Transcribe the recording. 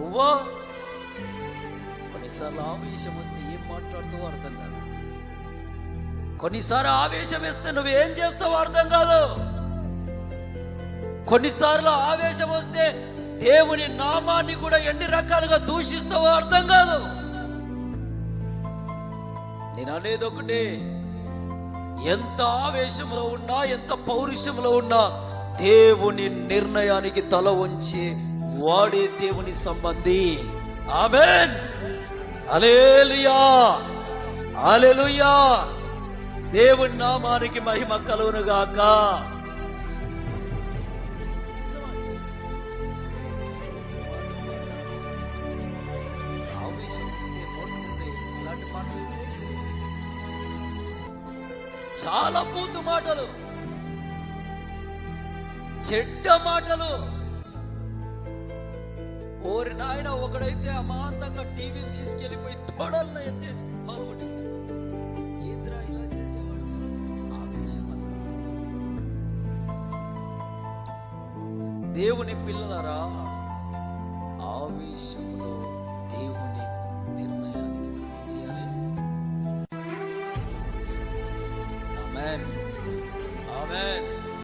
నువ్వో? కొన్నిసార్లు ఆవేశం వస్తే ఏం మాట్లాడుతావో అర్థం కాదు. కొన్నిసార్లు ఆవేశం వేస్తే నువ్వేం చేస్తావో అర్థం కాదు. కొన్నిసార్లు ఆవేశం వస్తే దేవుని నామాన్ని కూడా ఎన్ని రకాలుగా దూషిస్తావో అర్థం కాదు. నేను అనేది ఒకటే. ఎంత ఆవేశంలో ఉన్నా ఎంత పౌరుషంలో ఉన్నా దేవుని నిర్ణయానికి తల వంచి వాడే దేవుని సంబంధి. ఆమెన్. అలేలుయా అలెలుయా దేవుని నామానికి మహిమ కలువును గాక. చాలా పూతు మాటలు. చెడ్డ మాటలు. ఓరి నాయన ఒకడైతే అమాంతంగా టీవీని తీసుకెళ్ళిపోయి తొడల్లో ఎత్తేసి పాలు కొట్టేశాడు. ఇంద్ర ఇలా చేసేవాడు? ఆవేశం దేవుని పిల్లలరా ఆవేశంలో దేవుని నిర్ణయానికి చేయాలి. Amen amen